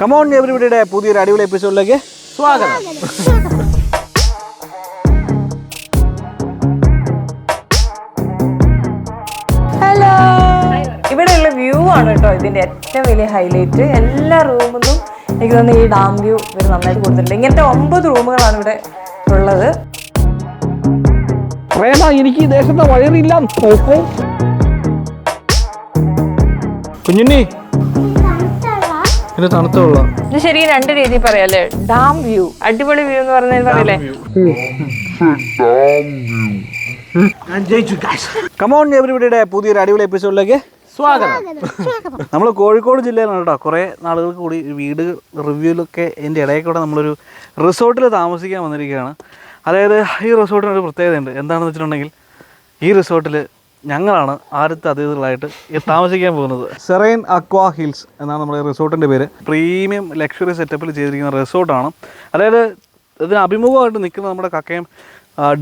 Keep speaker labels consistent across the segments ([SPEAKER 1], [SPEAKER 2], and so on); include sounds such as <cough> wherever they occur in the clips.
[SPEAKER 1] Come on എവരിബിയുടെ പുതിയൊരു അടിപൊളി എപ്പിസോഡിലേക്ക് സ്വാഗതം.
[SPEAKER 2] ഹലോ ഇവിടെയുള്ള വ്യൂ ആണ് കേട്ടോ ഇതിന്റെ ഏറ്റവും വലിയ ഹൈലൈറ്റ് എല്ലാ റൂമിലും എനിക്ക് തോന്നുന്നു ഈ ഡാം വ്യൂ ഇവർ നന്നായിട്ട് കൊടുത്തിട്ടുണ്ട്. ഇങ്ങനത്തെ ഒമ്പത് റൂമുകളാണ് ഇവിടെ ഉള്ളത്.
[SPEAKER 1] പ്രേമ എനിക്ക് ഈ ദേശത്തെ വയറില്ല കുഞ്ഞുണ്ണി ഇത് തണുത്ത വെള്ളം
[SPEAKER 2] ഇത് ശരിക്കും രണ്ട് രീതിയിൽ പറയാല്ലേ? Dam view. അടിപൊളി വ്യൂ എന്ന് പറഞ്ഞാൽ പറയില്ലേ?
[SPEAKER 1] കമോൺ എവരിബിയുടെ പുതിയൊരു അടിപൊളി എപ്പിസോഡിലേക്ക് സ്വാഗതം. നമ്മൾ കോഴിക്കോട് ജില്ലയിലാണ് കേട്ടോ. കുറേ നാളുകൾക്ക് കൂടി വീട് റിവ്യൂലൊക്കെ എന്റെ ഇടയിൽ കൂടെ നമ്മളൊരു റിസോർട്ടിൽ താമസിക്കാൻ വന്നിരിക്കുകയാണ്. അതായത് ഈ റിസോർട്ടിനൊരു പ്രത്യേകതയുണ്ട്. എന്താണെന്ന് വെച്ചിട്ടുണ്ടെങ്കിൽ ഈ റിസോർട്ടിൽ ഞങ്ങളാണ് ആദ്യത്തെ അതിഥികളായിട്ട് താമസിക്കാൻ പോകുന്നത്. സെറൈൻ അക്വാ ഹിൽസ് എന്നാണ് നമ്മുടെ റിസോർട്ടിന്റെ പേര്. പ്രീമിയം ലക്ഷറി സെറ്റപ്പിൽ ചെയ്തിരിക്കുന്ന റിസോർട്ടാണ്. അതായത് ഇതിന് അഭിമുഖമായിട്ട് നിൽക്കുന്ന നമ്മുടെ കക്കയം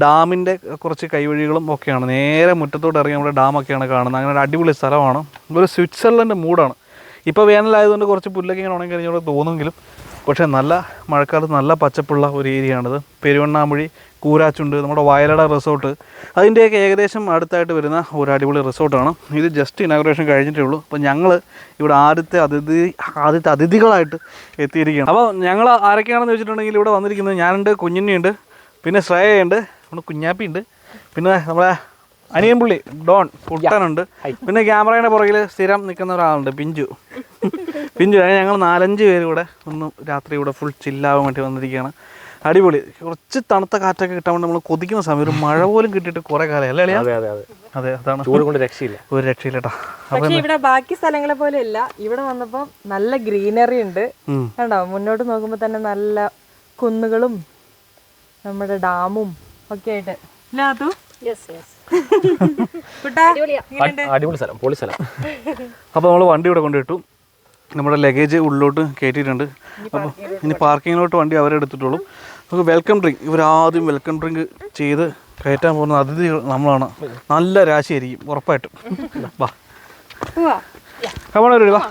[SPEAKER 1] ഡാമിന്റെ കുറച്ച് കൈവഴികളും ഒക്കെയാണ്. നേരെ മുറ്റത്തോട്ട് ഇറങ്ങി നമ്മുടെ ഡാമൊക്കെയാണ് കാണുന്നത്. അങ്ങനെ ഒരു അടിപൊളി സ്ഥലമാണ്. ഒരു സ്വിറ്റ്സർലൻഡ് മൂഡാണ്. ഇപ്പോൾ വേനലായതുകൊണ്ട് കുറച്ച് പുല്ലൊക്കെ ഇങ്ങനെ ഉണങ്ങി കഴിഞ്ഞാൽ തോന്നുമെങ്കിലും പക്ഷേ നല്ല മഴക്കാലത്ത് നല്ല പച്ചപ്പുള്ള ഒരു ഏരിയയാണിത്. പെരുവണ്ണാമുഴി കൂരാച്ചുണ്ട് നമ്മുടെ വയലട റിസോർട്ട്. അതിന്റെയൊക്കെ ഏകദേശം അടുത്തായിട്ട് വരുന്ന ഒരു അടിപൊളി റിസോർട്ടാണ്. ഇത് ജസ്റ്റ് ഇനാഗ്രേഷൻ കഴിഞ്ഞിട്ടേ ഉള്ളൂ. അപ്പോൾ ഞങ്ങൾ ഇവിടെ ആദ്യത്തെ അതിഥി ആദ്യത്തെ അതിഥികളായിട്ട് എത്തിയിരിക്കുകയാണ്. അപ്പോൾ ഞങ്ങൾ ആരൊക്കെയാണെന്ന് വെച്ചിട്ടുണ്ടെങ്കിൽ ഇവിടെ വന്നിരിക്കുന്നത് ഞാനുണ്ട് കുഞ്ഞിനിയുണ്ട് പിന്നെ ശ്രേയുണ്ട് നമ്മുടെ കുഞ്ഞാപ്പിയുണ്ട് പിന്നെ നമ്മളെ അനിയൻപുള്ളി ഡോൺ പുട്ടാനുണ്ട് പിന്നെ ക്യാമറയുടെ പുറകിൽ സ്ഥിരം നിൽക്കുന്ന ഒരാളുണ്ട് പിഞ്ചു. പിഞ്ചു ഞങ്ങൾ നാലഞ്ച് പേര് കൂടെ ഒന്ന് രാത്രി ഇവിടെ ഫുൾ ചില്ലാവാൻ വേണ്ടി വന്നിരിക്കുകയാണ്. അടിപൊളി. കുറച്ച് തണുത്ത കാറ്റൊക്കെ കിട്ടാൻ വേണ്ടി നമ്മൾ കൊതിക്കുന്ന സമയം ഒരു മഴ പോലും കിട്ടിയിട്ട് കുറെ കാലം അല്ലേ
[SPEAKER 3] അതെ അതെ അതെ.
[SPEAKER 1] അതെ അതാണ്.
[SPEAKER 3] ചൂട് കൊണ്ട് രക്ഷയില്ല.
[SPEAKER 1] ഒരു രക്ഷയില്ലട്ടാ
[SPEAKER 2] പക്ഷെ ഇവിടെ ബാക്കി സ്ഥലങ്ങളെ പോലെ ഇല്ല. ഇവിടെ വന്നപ്പോ നല്ല ഗ്രീനറി ഉണ്ട്. കണ്ടോ? മുന്നോട്ട് നോക്കുമ്പോ തന്നെ നല്ല കുന്നുകളും നമ്മുടെ ഡാമും ഒക്കെ ആയിട്ട്.
[SPEAKER 3] അടിപൊളി സ്ഥലം പൊളി സ്ഥലം.
[SPEAKER 1] അപ്പോൾ നമ്മൾ വണ്ടി ഇവിടെ കൊണ്ടിട്ടു നമ്മുടെ ലഗേജ് ഉള്ളിലോട്ട് കയറ്റിയിട്ടുണ്ട് അപ്പോൾ ഇനി പാർക്കിങ്ങിലോട്ട് വണ്ടി അവരെ എടുത്തിട്ടുള്ളൂ. നമുക്ക് വെൽക്കം ഡ്രിങ്ക് ഇവരാദ്യം വെൽക്കം ഡ്രിങ്ക് ചെയ്ത് കയറ്റാൻ പോകുന്ന അതിഥികൾ നമ്മളാണ്. നല്ല രാശിയായിരിക്കും ഉറപ്പായിട്ടും. വാ. കമണ വാ.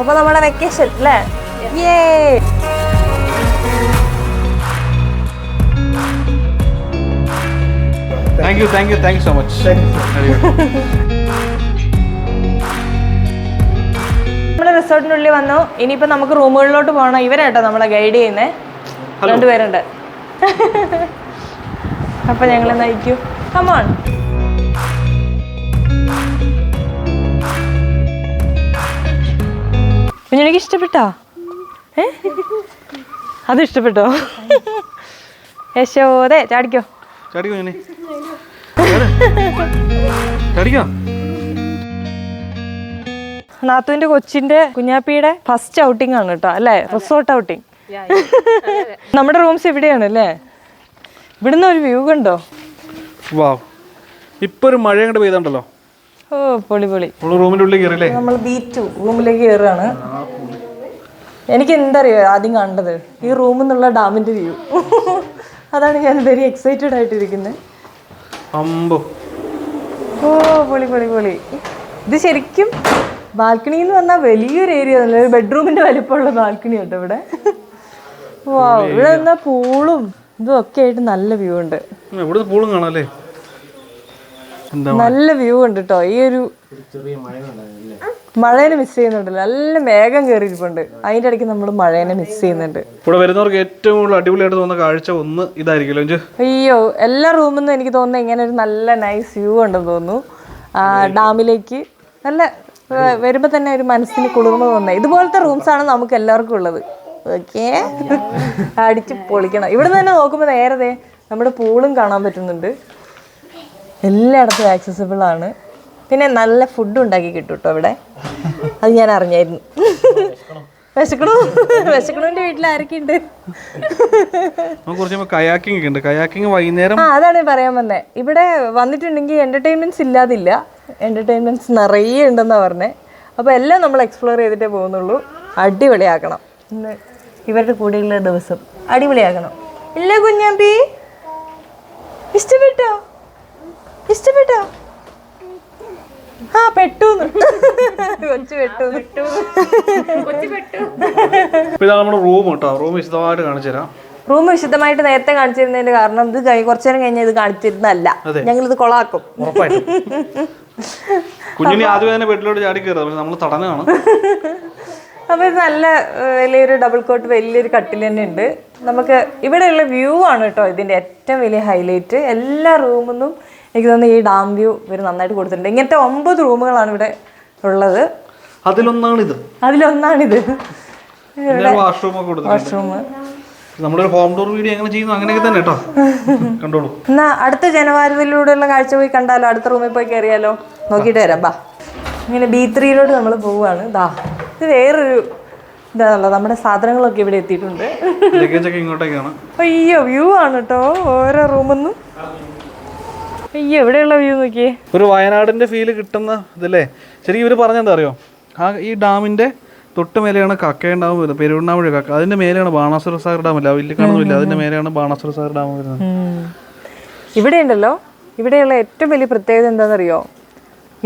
[SPEAKER 2] അപ്പൊ നമ്മുടെ വെക്കേഷൻ അല്ലേ yeah
[SPEAKER 1] thank you thank you thank you so much
[SPEAKER 2] നമ്മുടെ റിസോർട്ടിനുള്ളിൽ വന്നു. ഇനിയിപ്പോ നമുക്ക് റൂമുകളിലോട്ട് പോകണം. ഇവരാട്ടോ നമ്മളെ ഗൈഡ് ചെയ്യുന്നേ. രണ്ടുപേരുണ്ട്. അപ്പൊ ഞങ്ങൾ നയിക്കൂ കമോൺ എനിക്ക് ഇഷ്ടപ്പെട്ടോ? ഏ? അത് ഇഷ്ടപ്പെട്ടോ? യശോദേ ചാടിക്കോ.
[SPEAKER 1] ചാടിക്കോ
[SPEAKER 2] നാത്തുവിന്റെ കൊച്ചിന്റെ കുഞ്ഞാപ്പിയുടെ ഫസ്റ്റ് ഔട്ടിംഗ് ആണ് കേട്ടോ അല്ലേ? റിസോർട്ട് ഔട്ടിംഗ് നമ്മുടെ റൂംസ് ഇവിടെയാണ് അല്ലേ? ഇവിടുന്ന് ഒരു വ്യൂ കണ്ടോ?
[SPEAKER 1] വാവ് ഇപ്പൊ ഒരു മഴ അങ്ങോട്ട് പെയ്തുണ്ടല്ലോ.
[SPEAKER 2] ഓ പൊളി പൊളി.
[SPEAKER 1] റൂമിന്റെ ഉള്ളിൽ
[SPEAKER 2] നമ്മൾ ബി ടു റൂമിലേക്ക് കയറുകയാണ് എനിക്ക് എന്തറിയോ ആദ്യം കണ്ടത്? ഈ റൂമിൽ നിന്നുള്ള ഡാമിന്റെ വ്യൂ അതാണ് ഞാൻ വെരി എക്സൈറ്റഡ് ആയിട്ടിരിക്കുന്നത്
[SPEAKER 1] അമ്പോ.
[SPEAKER 2] ഓ പൊളി പൊളി പൊളി. ഇത് ശരിക്കും ബാൽക്കണിയിൽ നിന്ന് വന്നാൽ വലിയൊരു ഏരിയ ഒരു ബെഡ്റൂമിന്റെ വലിപ്പമുള്ള ബാൽക്കണി ഉണ്ട് ഇവിടെ. <laughs> വാ ഇവിടെ നിന്നാ പൂളും ഇതും ഒക്കെ ആയിട്ട് നല്ല വ്യൂ ഉണ്ട്.
[SPEAKER 1] ഇവിടുന്ന് പൂളും കാണാല്ലേ? എന്താ
[SPEAKER 2] നല്ല വ്യൂ ഉണ്ട് കേട്ടോ ഈ ഒരു മഴേനെ മിസ് ചെയ്യുന്നുണ്ട് നല്ല മേഘം കയറിയിരിപ്പുണ്ട് അതിന്റെ ഇടയ്ക്ക് നമ്മൾ മഴേനെ മിസ് ചെയ്യുന്നുണ്ട്.
[SPEAKER 1] ഇവിടെ വരുന്നവർക്ക് ഏറ്റവും കൂടുതൽ അടിപൊളിയായിട്ട് തോന്നുന്ന കാഴ്ച ഒന്ന് ഇതായിരിക്കുമല്ലോ അഞ്ച്.
[SPEAKER 2] അയ്യോ എല്ലാ റൂമിൽ നിന്നും എനിക്ക് തോന്നുന്നു ഇങ്ങനെ ഒരു നല്ല നൈസ് വ്യൂ ഉണ്ടെന്ന് തോന്നുന്നു. ആ, ഡാമിലേക്ക് നല്ല വരുമ്പോൾ വരുമ്പോ തന്നെ ഒരു മനസ്സിന് കുളിർമ തോന്നുന്നത് ഇതുപോലത്തെ റൂംസ് ആണ് നമുക്ക് എല്ലാവർക്കും ഉള്ളത്. ഓക്കേ? അടിച്ച് പൊളിക്കണം. ഇവിടെ നിന്ന് തന്നെ നോക്കുമ്പോൾ നേരത്തെ നമ്മുടെ പൂളും കാണാൻ പറ്റുന്നുണ്ട്. എല്ലായിടത്തും ആക്സസിബിൾ ആണ്. പിന്നെ നല്ല ഫുഡ് ഉണ്ടാക്കി കിട്ടും കേട്ടോ ഇവിടെ. അത് ഞാൻ അറിഞ്ഞായിരുന്നു. വിശക്കണു? വിശക്കണുവിന്റെ വീട്ടിൽ ആരൊക്കെ ഉണ്ട്?
[SPEAKER 1] നമുക്ക് കുറച്ച് കയാക്കിംഗ് ഉണ്ട്. കയാക്കിംഗ് വൈകുന്നേരം
[SPEAKER 2] ആ അതാണ് പറയാൻ വന്നേ. ഇവിടെ വന്നിട്ടുണ്ടെങ്കിൽ എന്റർടൈൻമെന്റ്സ് ഇല്ലാതില്ല. എന്റർടൈൻമെന്റ്സ് നിറയെ ഉണ്ടെന്നാ പറഞ്ഞേ. അപ്പോൾ എല്ലാം നമ്മൾ എക്സ്പ്ലോർ ചെയ്തിട്ടേ പോകുന്നുള്ളൂ. അടിപൊളിയാക്കണം. ഇന്ന് ഇവരുടെ കൂടെയുള്ള ദിവസം അടിപൊളിയാക്കണം ഇല്ല കുഞ്ഞാമ്പി. ഇഷ്ടപ്പെട്ടോ? ഇഷ്ടപ്പെട്ടോ? ആ പെട്ടു. കൊച്ചു പെട്ടു.
[SPEAKER 1] അപ്പോൾ ഇതാണ് നമ്മുടെ റൂം കേട്ടോ. റൂം വിശദമായിട്ട് കാണിച്ചു തരാം.
[SPEAKER 2] റൂം വിശദമായിട്ട് നേരത്തെ കാണിച്ചിരുന്നതിന്റെ കാരണം ഇത് കഴി കുറച്ചു നേരം കഴിഞ്ഞാൽ ഇത് കാണിച്ചിരുന്നല്ല
[SPEAKER 1] അതെ.
[SPEAKER 2] ഞങ്ങൾ ഇത് കൊളാക്കും.
[SPEAKER 1] ഉറപ്പായിട്ടും. കുഞ്ഞിനെ ആദ്യം തന്നെ ബെഡിലോട്ട് ചാടി കയറുക പക്ഷെ നമ്മൾ തടഞ്ഞാണ്
[SPEAKER 2] അപ്പോൾ ഇത് നല്ല ഏഹ്, വലിയൊരു ഡബിൾ കോട്ട് വലിയൊരു കട്ടിൽ തന്നെ ഉണ്ട്. നമുക്ക് ഇവിടെയുള്ള വ്യൂ ആണ് കേട്ടോ ഇതിന്റെ ഏറ്റവും വലിയ ഹൈലൈറ്റ്. എല്ലാ റൂമിൽ നിന്നും എനിക്ക് തോന്നുന്നു ഈ ഡാം വ്യൂ ഇവർ നന്നായിട്ട് കൊടുത്തിട്ടുണ്ട്. ഇങ്ങനത്തെ ഒമ്പത് റൂമുകളാണ് ഇവിടെ ഉള്ളത്.
[SPEAKER 1] അതിലൊന്നാണിത്.
[SPEAKER 2] അതിലൊന്നാണിത്.
[SPEAKER 1] വാഷ്റൂം ഒരു ഹോം ടൂർ വീഡിയോ എങ്ങനെ ചെയ്യുന്നു. അങ്ങനെയൊക്കെ തന്നെ കേട്ടോ. കണ്ടോളൂ.
[SPEAKER 2] എന്നാ അടുത്ത ജനവാരത്തിലൂടെയുള്ള കാഴ്ച പോയി കണ്ടാലോ? അടുത്ത റൂമിൽ പോയി കയറിയാലോ? നോക്കിയിട്ട് വരാം. ബാ. ഇങ്ങനെ ബി ത്രീയിലോട്ട് നമ്മൾ പോവുകയാണ് ദാ ഇത് വേറൊരു ഇതാണല്ലോ. നമ്മുടെ സാധനങ്ങളൊക്കെ ഇവിടെ എത്തിയിട്ടുണ്ട്. അയ്യോ വ്യൂ ആണ് കേട്ടോ. ഓരോ റൂമിൽ നിന്നും അയ്യോ എവിടെയുള്ള വ്യൂ നോക്കിയേ?
[SPEAKER 1] ഒരു വയനാടിന്റെ ഫീൽ കിട്ടുന്ന ഇതല്ലേ? ശരി ഇവർ പറഞ്ഞെന്താ അറിയോ? ആ ഈ ഡാമിന്റെ തൊട്ട് മേലെയാണ് കക്കയം ഡാം വരുന്നത്. പെരുവണ്ണാമഴ കക്ക. അതിന്റെ മേലെയാണ് ബാണാസുര സാഗർ ഡാം അല്ല വലിയ കാണുന്നില്ല. അതിന്റെ മേലെയാണ് ബാണാസുര സാഗർ ഡാം വരുന്നത്.
[SPEAKER 2] ഇവിടെ ഉണ്ടല്ലോ. ഇവിടെയുള്ള ഏറ്റവും വലിയ പ്രത്യേകത എന്താണെന്നറിയോ?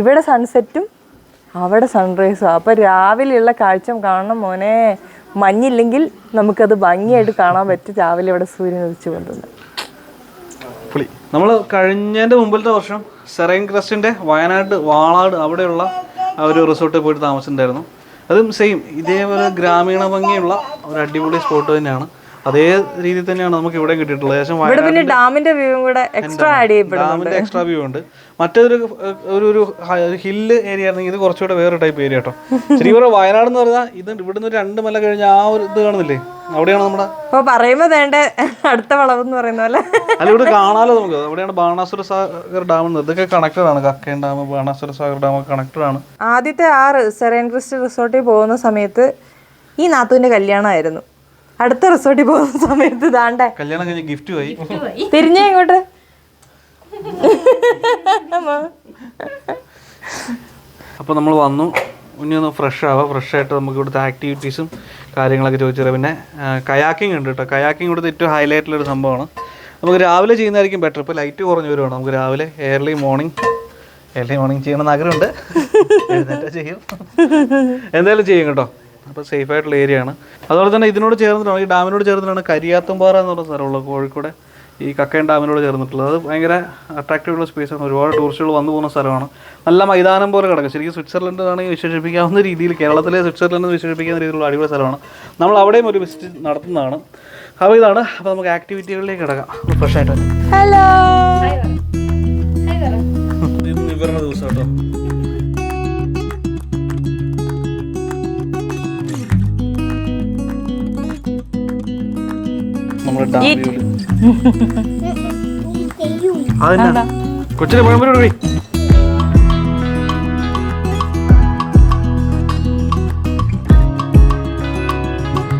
[SPEAKER 2] ഇവിടെ സൺസെറ്റും അവിടെ സൺറൈസും അപ്പോൾ രാവിലെയുള്ള കാഴ്ച കാണണം മോനെ. മഞ്ഞില്ലെങ്കിൽ നമുക്കത് ഭംഗിയായിട്ട് കാണാൻ പറ്റും. രാവിലെ ഇവിടെ സൂര്യൻ ഉദിച്ചു കൊണ്ടുണ്ട്
[SPEAKER 1] പുളി. നമ്മൾ കഴിഞ്ഞതിന്റെ മുമ്പിലത്തെ വർഷം സെറൈൻ ക്രസ്റ്റിന്റെ വയനാട് വാളാട് അവിടെയുള്ള ആ ഒരു റിസോർട്ടിൽ പോയിട്ട് താമസിച്ചിട്ടുണ്ടായിരുന്നു. അതും സെയിം ഇതേപോലെ ഗ്രാമീണ ഭംഗിയുള്ള ഒരു അടിപൊളി സ്പോട്ട് തന്നെയാണ്. അതേ രീതിയിൽ തന്നെയാണ് നമുക്ക് ഇവിടെ കിട്ടിയിട്ടുള്ളത്. ഏകദേശം
[SPEAKER 2] ഇവിടെ പിന്നെ ഡാമിന്റെ വ്യൂവും കൂടെ എക്സ്ട്രാ ആഡ് ചെയ്യപ്പെടും
[SPEAKER 1] ഡാമിന്റെ എക്സ്ട്രാ വ്യൂ ഉണ്ട്. മറ്റൊരു ഒരു ഒരു ഹില്ല് ഏരിയ ആയിരുന്നെങ്കിൽ ഇത് കുറച്ചുകൂടെ വേറെ ടൈപ്പ് ഏരിയ കേട്ടോ. <laughs> ശരിക്കും ഇവിടെ വയനാട് എന്ന് പറഞ്ഞാൽ ഇത് ഇവിടുന്ന് രണ്ട് മല കഴിഞ്ഞ ആ ഒരു ഇത് കാണുന്നില്ലേ? അവിടെയാണ് നമ്മുടെ
[SPEAKER 2] ഓ പറയുമ്പോൾ വേണ്ട. അടുത്ത വളവ് എന്ന് പറയുന്ന പോലെ.
[SPEAKER 1] അല്ല ഇവിടെ കാണാലോ നമുക്ക്. അവിടെയാണ് ബാണാസുര സാഗർ ഡാം ഇതൊക്കെ കണക്റ്റഡ് ആണ്. കക്കയം ഡാം ബാണാസുര സാഗർ ഡാം ഒക്കെ കണക്റ്റഡ് ആണ്.
[SPEAKER 2] ആദ്യത്തെ ആ സെറൈൻ ക്രിസ്റ്റ് റിസോർട്ടിൽ പോകുന്ന സമയത്ത് ഈ നാത്തുവിന്റെ കല്യാണമായിരുന്നു. അടുത്ത റിസോർട്ടിൽ പോകുന്ന സമയത്ത് ദാണ്ട.
[SPEAKER 1] കല്യാണം കഴിഞ്ഞ് ഗിഫ്റ്റ് പോയി.
[SPEAKER 2] തിരിഞ്ഞേ ഇങ്ങോട്ട്.
[SPEAKER 1] അപ്പോൾ നമ്മൾ വന്നു. ഇനി ഒന്ന് ഫ്രഷ് ആവാം. ഫ്രഷ് ആയിട്ട് നമുക്ക് ഇവിടുത്തെ ആക്ടിവിറ്റീസും കാര്യങ്ങളൊക്കെ ചോദിച്ചു പിന്നെ കയാക്കിംഗ് ഉണ്ട് കേട്ടോ കയാക്കിംഗ് ഇവിടുത്തെ ഏറ്റവും ഹൈലൈറ്റിലൊരു സംഭവമാണ്. നമുക്ക് രാവിലെ ചെയ്യുന്നതായിരിക്കും ബെറ്റർ ഇപ്പോൾ ലൈറ്റ് കുറഞ്ഞു വരുവാണ്. നമുക്ക് രാവിലെ ഏർലി മോർണിംഗ് ഏർലി മോർണിംഗ് ചെയ്യണമെന്ന് ആഗ്രഹമുണ്ട്. <laughs> എഴുന്നേറ്റാ ചെയ്യും. <laughs> എന്തായാലും ചെയ്യും കേട്ടോ. അപ്പോൾ സേഫ് ആയിട്ടുള്ള ഏരിയ ആണ് അതുപോലെ തന്നെ ഇതിനോട് ചേർന്നിട്ടാണ് ഈ ഡാമിനോട് ചേർന്നിട്ടാണ് കരിയാത്തുംപാറ എന്ന് പറഞ്ഞ സ്ഥലമുള്ളത് കോഴിക്കോട്. ഈ കക്കയം ഡാമിനോട് ചേർന്നിട്ടുള്ളത്. അത് ഭയങ്കര അട്രാക്റ്റീവ് ഉള്ള സ്പേസ് ആണ്. ഒരുപാട് ടൂറിസ്റ്റുകൾ വന്നു പോകുന്ന സ്ഥലമാണ്. നല്ല മൈതാനം പോലെ കിടക്കും. ശരിക്കും സ്വിറ്റ്സർലൻഡ് ആണെങ്കിൽ വിശേഷിപ്പിക്കാവുന്ന രീതിയിൽ കേരളത്തിലെ സ്വിറ്റ്സർലൻഡ് എന്ന് വിശേഷിപ്പിക്കാവുന്ന രീതിയിലുള്ള അടിപൊളി സ്ഥലമാണ്. നമ്മൾ അവിടെയും ഒരു വിസിറ്റ് നടത്തുന്നതാണ്. അപ്പോൾ ഇതാണ്. അപ്പോൾ നമുക്ക് ആക്ടിവിറ്റികളിലേക്ക് കിടക്കാം. ഫ്രഷ് ആയിട്ട്
[SPEAKER 2] ഹലോ
[SPEAKER 1] ഇവരുടെ ദിവസം കേട്ടോ. കൊച്ചിനെ പഴംപൊരി കൊടുക്കടി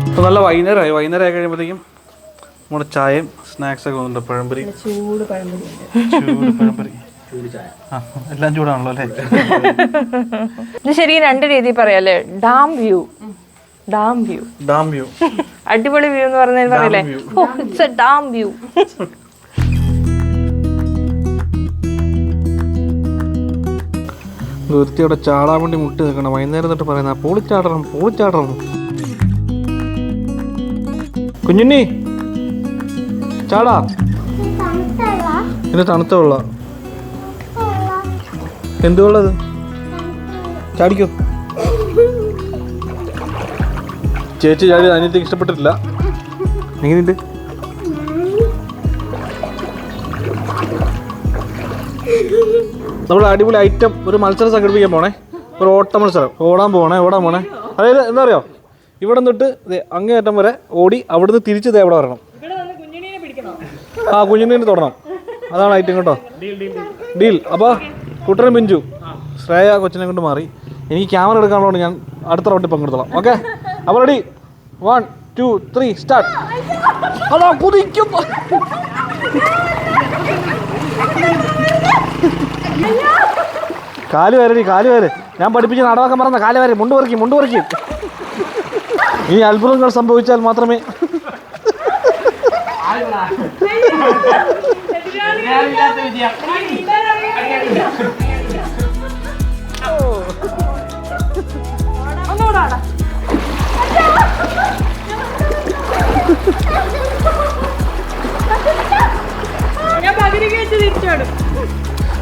[SPEAKER 1] ഇപ്പൊ നല്ല വൈകുന്നേരമായി. വൈകുന്നേരം ആയി കഴിയുമ്പോഴത്തേക്കും നമ്മുടെ ചായയും സ്നാക്സ് ഒക്കെ ഉണ്ട് പഴംപൊരി.
[SPEAKER 2] ചൂട് പഴംപൊരി
[SPEAKER 1] ചൂട് പഴംപൊരി. എല്ലാം ചൂടാണല്ലോ അല്ലേ?
[SPEAKER 2] ഇത് ശരിക്കും രണ്ട് രീതിയിൽ പറയാല്ലേ dam view. Dam view.
[SPEAKER 1] Dam view.
[SPEAKER 2] അടിപൊളി വ്യൂ എന്ന് പറഞ്ഞാൽ പറയില്ലേ? Oh it's a dam view.
[SPEAKER 1] അവിടെ ചാടാൻ വേണ്ടി മുട്ടി നിൽക്കണം വൈകുന്നേരം തൊട്ട് പറയുന്ന പൊളിച്ചാടണം പൊളിച്ചാടണം കുഞ്ഞുണ്ണി ചാടാ. പിന്നെ തണുത്ത വെള്ള എന്ത് ചാടിക്കോ. ചേച്ചി ചാടി അനിയത്തേക്ക് ഇഷ്ടപ്പെട്ടിട്ടില്ല. എങ്ങനെയുണ്ട്? നമ്മൾ അടിപൊളി ഐറ്റം ഒരു മത്സരം സംഘടിപ്പിക്കാൻ പോണേ. ഒരു ഓട്ട മത്സരം. ഓടാൻ പോണേ ഓടാൻ പോണേ? അതായത് എന്താ അറിയോ ഇവിടെ നിന്നിട്ട് അങ്ങേയറ്റം വരെ ഓടി അവിടുന്ന് തിരിച്ച് ഇതേ അവിടെ വരണം. ആ കുഞ്ഞിനെ തൊടണം. അതാണ് ഐറ്റം കേട്ടോ. ഡീൽ അപ്പോൾ കുട്ടനും പിഞ്ചു ശ്രേയ കൊച്ചിനെ കൊണ്ട് മാറി. എനിക്ക് ക്യാമറ എടുക്കാനുള്ളതുകൊണ്ട് ഞാൻ അടുത്ത റൗണ്ടിൽ പങ്കെടുത്തോളാം. ഓക്കെ അപ്പോൾ ready one two three start അതാ കുതിക്കും. കാൽ വരടി കാൽ വരെ. ഞാൻ പഠിപ്പിച്ച നടവാക്കാൻ പറഞ്ഞ കാൽ വരെ. മുണ്ട് പറിക്കും മുണ്ട് പറിക്കും. ഈ അത്ഭുതങ്ങൾ സംഭവിച്ചാൽ മാത്രമേ.
[SPEAKER 2] തിരിച്ചോടും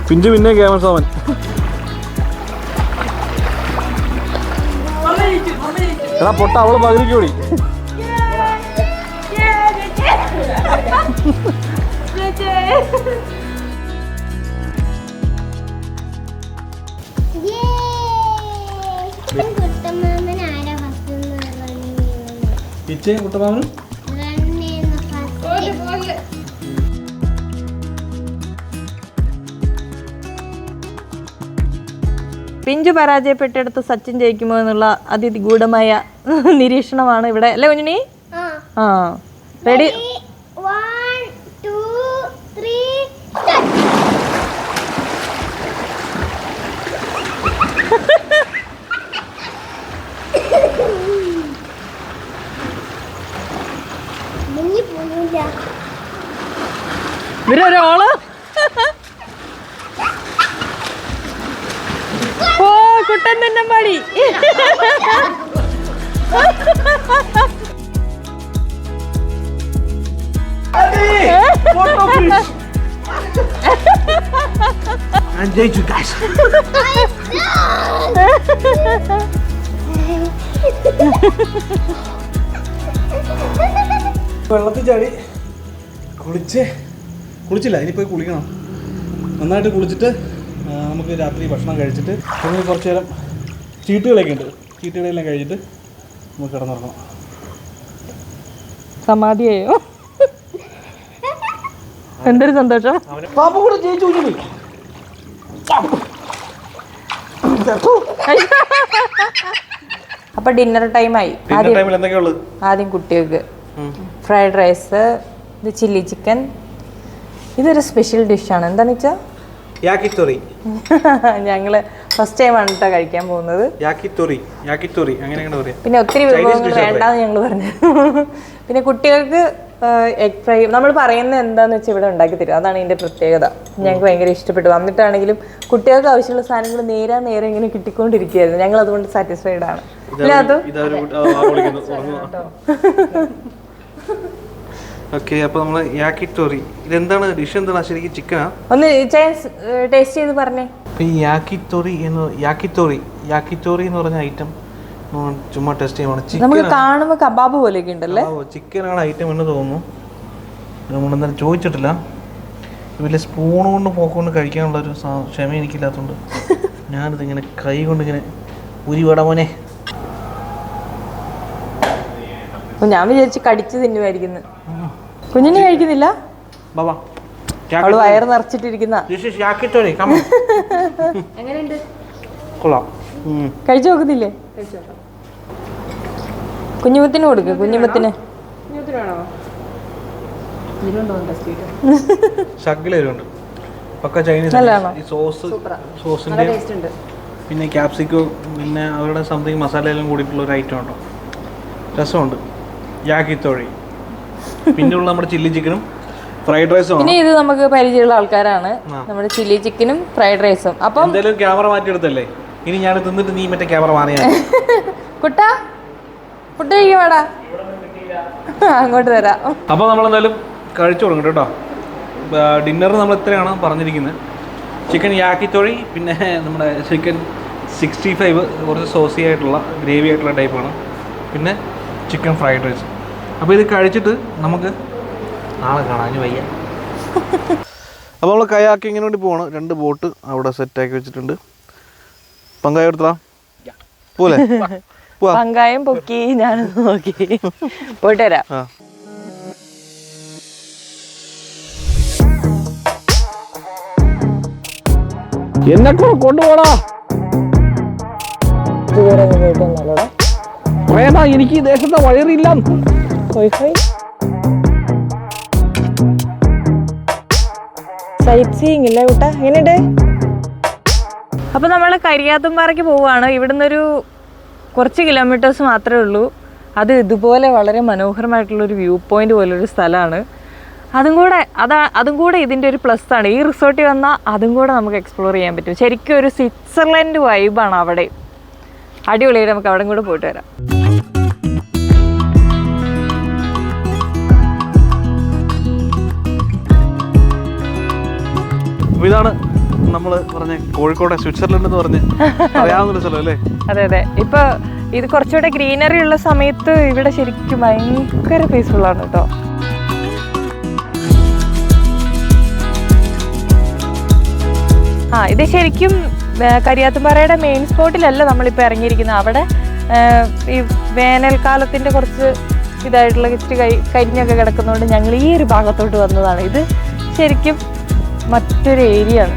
[SPEAKER 1] പിഞ്ചു പിന്നെ ക്യാമറ സോമൻ. എടാ പൊട്ട അവൾ പകുതിക്ക് കൂടി ഇച്ചയും കുട്ടമാമനും
[SPEAKER 2] പിഞ്ചു പരാജയപ്പെട്ടെടുത്ത് സച്ചിൻ ജയിക്കുമോ എന്നുള്ള അതിഗൂഢമായ നിരീക്ഷണമാണ് ഇവിടെ. അല്ലേ കുഞ്ഞിനി ആ. റെഡി
[SPEAKER 1] ഞാൻ you guys. വെള്ളത്തിൽ ചാടി കുളിച്ച് കുളിച്ചില്ല ഇനി പോയി കുളിക്കണം. നന്നായിട്ട് കുളിച്ചിട്ട് നമുക്ക് രാത്രി ഭക്ഷണം കഴിച്ചിട്ട് പിന്നെ കുറച്ച് നേരം ചീട്ടുകളൊക്കെ ഉണ്ട്. ചീട്ടുകളെല്ലാം കഴിച്ചിട്ട് നമുക്ക് കിടന്നുറങ്ങണം.
[SPEAKER 2] സമാധിയായോ എന്തൊരു സന്തോഷം.
[SPEAKER 1] പാപ്പ കൂടെ ജയിച്ചു <laughs>
[SPEAKER 2] അപ്പൊ ഡിന്നർ ടൈമായി ആദ്യം കുട്ടികൾക്ക് ഫ്രൈഡ് റൈസ് ഇത് ചില്ലി ചിക്കൻ ഇതൊരു സ്പെഷ്യൽ ഡിഷാണ് എന്താണെന്ന് വെച്ചാൽ
[SPEAKER 1] യാക്കിത്തൊറി
[SPEAKER 2] ഞങ്ങൾ ഫസ്റ്റ് ടൈം ആണ് കേട്ടോ കഴിക്കാൻ പോകുന്നത്.
[SPEAKER 1] യാക്കിത്തൊറി യാക്കിത്തൊറി അങ്ങനെ
[SPEAKER 2] പിന്നെ ഒത്തിരി വിഭവങ്ങൾ വേണ്ടാന്ന് ഞങ്ങൾ പറഞ്ഞു. <laughs> പിന്നെ കുട്ടികൾക്ക് എഗ് ഫ്രൈ നമ്മൾ പറയുന്ന എന്താന്ന് വെച്ചാൽ ഇവിടെ ഉണ്ടാക്കി തരും. അതാണ് ഇതിന്റെ പ്രത്യേകത. ഞങ്ങൾക്ക് ഭയങ്കര ഇഷ്ടപ്പെട്ടു. വന്നിട്ടാണെങ്കിലും കുട്ടികൾക്ക് ആവശ്യമുള്ള സാധനങ്ങൾ നേരാ നേരെ ഇങ്ങനെ കിട്ടിക്കൊണ്ടിരിക്കുകയായിരുന്നു. ഞങ്ങൾ അതുകൊണ്ട് സാറ്റിസ്ഫൈഡ് ആണ്. അത്
[SPEAKER 1] ഓക്കെ അപ്പോൾ നമ്മൾ യാക്കിറ്റോറി ഇതെന്താണ്? ഡിഷ് എന്താണ്? ശരിക്കും ചിക്കനാ
[SPEAKER 2] ഒന്ന് ടേസ്റ്റ് ചെയ്ത് പറഞ്ഞേ.
[SPEAKER 1] ഈ യാക്കിറ്റോറി എന്ന് യാക്കിറ്റോറി യാക്കിറ്റോറി എന്ന് പറഞ്ഞ ഐറ്റം ചുമ്മാ ടെസ്റ്റ് ചെയ്യുമ്പോൾ
[SPEAKER 2] നമുക്ക്
[SPEAKER 1] ചിക്കൻ
[SPEAKER 2] കാണുമ്പോൾ കബാബ് പോലെയൊക്കെ ഉണ്ടല്ലേ?
[SPEAKER 1] ആണ് ഐറ്റം എന്ന് തോന്നുന്നു. നമ്മളെന്തായാലും ചോദിച്ചിട്ടില്ല. വലിയ സ്പൂൺ കൊണ്ട് പോക്കൊണ്ട് കഴിക്കാനുള്ള ഒരു ക്ഷമ എനിക്കില്ലാത്തതുകൊണ്ട് <laughs> ഞാനിത് ഇങ്ങനെ കൈ കൊണ്ട് ഇങ്ങനെ ഉരി
[SPEAKER 2] വടമോനെ ഞാൻ വിചാരിച്ച് കടിച്ച് തിന്നുമായിരിക്കുന്നു കുഞ്ഞിനെ കഴിക്കുന്നില്ല?
[SPEAKER 1] ബാബാ
[SPEAKER 2] അവൾ വയറ് നിറച്ചിട്ടിരിക്കുന്ന. <laughs> കഴിച്ചു നോക്കുന്നില്ലേ? കുഞ്ഞുമത്തിന് കൊടുക്ക് കുഞ്ഞുമത്തിന്.
[SPEAKER 1] ശകല എരിവുണ്ട് പക്ക ചൈനീസ്
[SPEAKER 2] നല്ലതാണോ?
[SPEAKER 1] ഈ സോസ് സോസിന്റെ പിന്നെ ക്യാപ്സിക്കോ പിന്നെ അവരുടെ സംതിങ് മസാല എല്ലാം കൂടിയിട്ടുള്ള ഒരു ഐറ്റം ഉണ്ടോ? രസമുണ്ട്. യാക്കിത്തോഴി പിന്നെ ഉള്ള നമ്മുടെ ചില്ലി ചിക്കനും ഫ്രൈഡ് റൈസും ഇനി
[SPEAKER 2] പിന്നെ ഇത് നമുക്ക് പരിചയമുള്ള ആൾക്കാരാണ്. നമ്മുടെ ചില്ലി ചിക്കനും ഫ്രൈഡ് റൈസും അപ്പം
[SPEAKER 1] എന്തായാലും ക്യാമറ മാറ്റി എടുത്തല്ലേ ഇനി ഞാൻ തിന്നിട്ട് നീ മറ്റേ ക്യാമറ മാറിയാ <laughs>
[SPEAKER 2] കുട്ട ഫുഡ് കഴിക്കുവാടാ. അങ്ങോട്ട് തരാം
[SPEAKER 1] അപ്പോൾ നമ്മളെന്തായാലും കഴിച്ചു തുടങ്ങും കേട്ടോ. ഡിന്നർ നമ്മൾ എത്രയാണ് പറഞ്ഞിരിക്കുന്നത്. ചിക്കൻ യാക്കിത്തൊഴി പിന്നെ നമ്മുടെ ചിക്കൻ സിക്സ്റ്റി ഫൈവ് കുറച്ച് സോസി ആയിട്ടുള്ള ഗ്രേവി ആയിട്ടുള്ള ടൈപ്പാണ് പിന്നെ ചിക്കൻ ഫ്രൈഡ് റൈസ്. അപ്പോൾ ഇത് കഴിച്ചിട്ട് നമുക്ക് നാളെ കാണാൻ വയ്യ. അപ്പോൾ നമ്മൾ കയാക്കിങ്ങിന് വേണ്ടി പോവാണ്. രണ്ട് ബോട്ട് അവിടെ സെറ്റാക്കി വെച്ചിട്ടുണ്ട്. പങ്കായ എടുത്തടാ പോലെ <laughs>
[SPEAKER 2] പങ്കായം പൊക്കി ഞാൻ നോക്കി. പോയിട്ട് വരാം
[SPEAKER 1] എന്നെ കൊണ്ടുപോടാ. വേണ്ട എനിക്ക് ഈ ദേശത്തെ വയറില്ല.
[SPEAKER 2] അപ്പൊ നമ്മൾ സൈറ്റ് സീയിങ് ഇല്ലേ കുട്ട? എങ്ങനെയുണ്ട്? അപ്പോൾ നമ്മൾ കരിയാത്തുംപാറയ്ക്ക് പോവാണ് ഇവിടുന്ന് ഒരു കുറച്ച് കിലോമീറ്റേഴ്സ് മാത്രമേ ഉള്ളൂ. അത് ഇതുപോലെ വളരെ മനോഹരമായിട്ടുള്ളൊരു വ്യൂ പോയിന്റ് പോലൊരു സ്ഥലമാണ്. അതും കൂടെ അതാ അതും കൂടെ ഇതിന്റെ ഒരു പ്ലസ് ആണ്. ഈ റിസോർട്ടിൽ വന്നാൽ അതും കൂടെ നമുക്ക് എക്സ്പ്ലോർ ചെയ്യാൻ പറ്റും. ശരിക്കും ഒരു സ്വിറ്റ്സർലൻഡ് വൈബാണ് അവിടെ. അടിപൊളിയായിട്ട് നമുക്ക് അവിടെ കൂടെ പോയിട്ട് വരാം.
[SPEAKER 1] ഇതാണ് നമ്മൾ പറഞ്ഞ കോഴിക്കോട് സ്വിറ്റ്സർലൻഡ് എന്ന് പറഞ്ഞ് അല്ലേ?
[SPEAKER 2] അതെ അതെ. ഇപ്പൊ ഇത് കുറച്ചുകൂടെ ഗ്രീനറി ഉള്ള സമയത്ത് ഇവിടെ ശരിക്കും ഭയങ്കര പീസ്ഫുൾ ആണ് കേട്ടോ ആ ഇത് ശരിക്കും കരിയാത്തുംപാറയുടെ മെയിൻ സ്പോട്ടിലല്ല നമ്മളിപ്പോൾ ഇറങ്ങിയിരിക്കുന്നത്. അവിടെ ഈ വേനൽക്കാലത്തിന്റെ കുറച്ച് ഇതായിട്ടുള്ള ഇച്ചിരി കൈ കരിഞ്ഞൊക്കെ കിടക്കുന്നതുകൊണ്ട് ഞങ്ങൾ ഈ ഒരു ഭാഗത്തോട്ട് വന്നതാണ്. ഇത് ശരിക്കും മറ്റൊരു ഏരിയ ആണ്.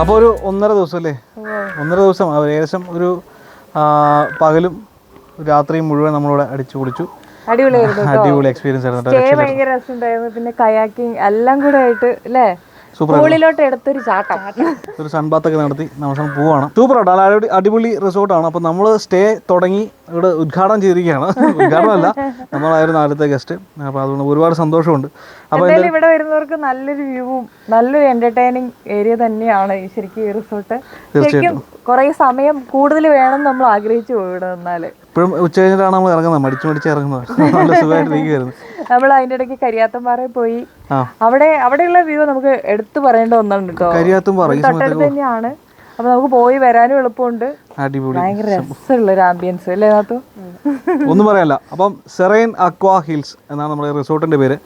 [SPEAKER 1] അപ്പോൾ ഒരു ഒന്നര ദിവസം അല്ലേ? ഒന്നര ദിവസം ഏകദേശം ഒരു പകലും രാത്രിയും മുഴുവൻ നമ്മളിവിടെ അടിച്ചു കുളിച്ചു <laughs>
[SPEAKER 2] അടിപൊളി
[SPEAKER 1] അടിപൊളി എക്സ്പീരിയൻസ് ആയിരുന്നു
[SPEAKER 2] ഭയങ്കര രസമുണ്ടായിരുന്നു. പിന്നെ കയാക്കിംഗ് എല്ലാം കൂടെ ആയിട്ട് അല്ലേ? പൂളിലോട്ട് എടുത്തൊരു ചാട്ടം.
[SPEAKER 1] ഒരു സൺബാത്തൊക്കെ നടത്തി നമ്മൾ പോവാണ്. സൂപ്പർ ആട്ടോ നല്ല അടിപൊളി റിസോർട്ടാണ് അപ്പോൾ നമ്മൾ സ്റ്റേ തുടങ്ങി ഇവിടെ ഉദ്ഘാടനം ചെയ്തിരിക്കുകയാണ്. ഉദ്ഘാടനമല്ല നമ്മളായിരുന്നു ആദ്യത്തെ ഗസ്റ്റ് അപ്പോൾ അതുകൊണ്ട് ഒരുപാട് സന്തോഷമുണ്ട്. അപ്പോൾ
[SPEAKER 2] ഇവിടെ വരുന്നവർക്ക് നല്ലൊരു വ്യൂവും നല്ലൊരു എന്റർടൈനിങ് ഏരിയ തന്നെയാണ് ശരിക്കും ഈ റിസോർട്ട് ശരിക്കും കുറെ സമയം കൂടുതൽ വേണം നമ്മൾ ആഗ്രഹിച്ചു പോയി ഇവിടെ നിന്നാൽ.
[SPEAKER 1] ഇപ്പോഴും ഉച്ച കഴിഞ്ഞിട്ടാണ് നമ്മൾ ഇറങ്ങുന്നത്. മടിച്ച് മടിച്ച് ഇറങ്ങുന്നത്. <laughs> നല്ല സുഖമായിട്ട് ഇരിക്കുമായിരുന്നു
[SPEAKER 2] നമ്മൾ അതിന്റെ ഇടയ്ക്ക് കരിയാത്തമ്പാറയിൽ പോയി. അവിടെ അവിടെയുള്ള വ്യൂ നമുക്ക് എടുത്തു പറയേണ്ട ഒന്നാണ് കേട്ടോ
[SPEAKER 1] കരിയാത്തും പറ ഈ
[SPEAKER 2] തൊട്ടടുത്ത് തന്നെയാണ്. അപ്പൊ നമുക്ക് പോയി വരാനും എളുപ്പമുണ്ട്.
[SPEAKER 1] അടിപൊളി.
[SPEAKER 2] ഭയങ്കര രസമുള്ള ഒരു ആംബിയൻസ് അല്ലേ നാത്തു?
[SPEAKER 1] ഒന്നും പറയാനല്ല അപ്പം സെറൈൻ അക്വാ ഹിൽസ് എന്നാണ് നമ്മുടെ റിസോർട്ടിന്റെ പേര്.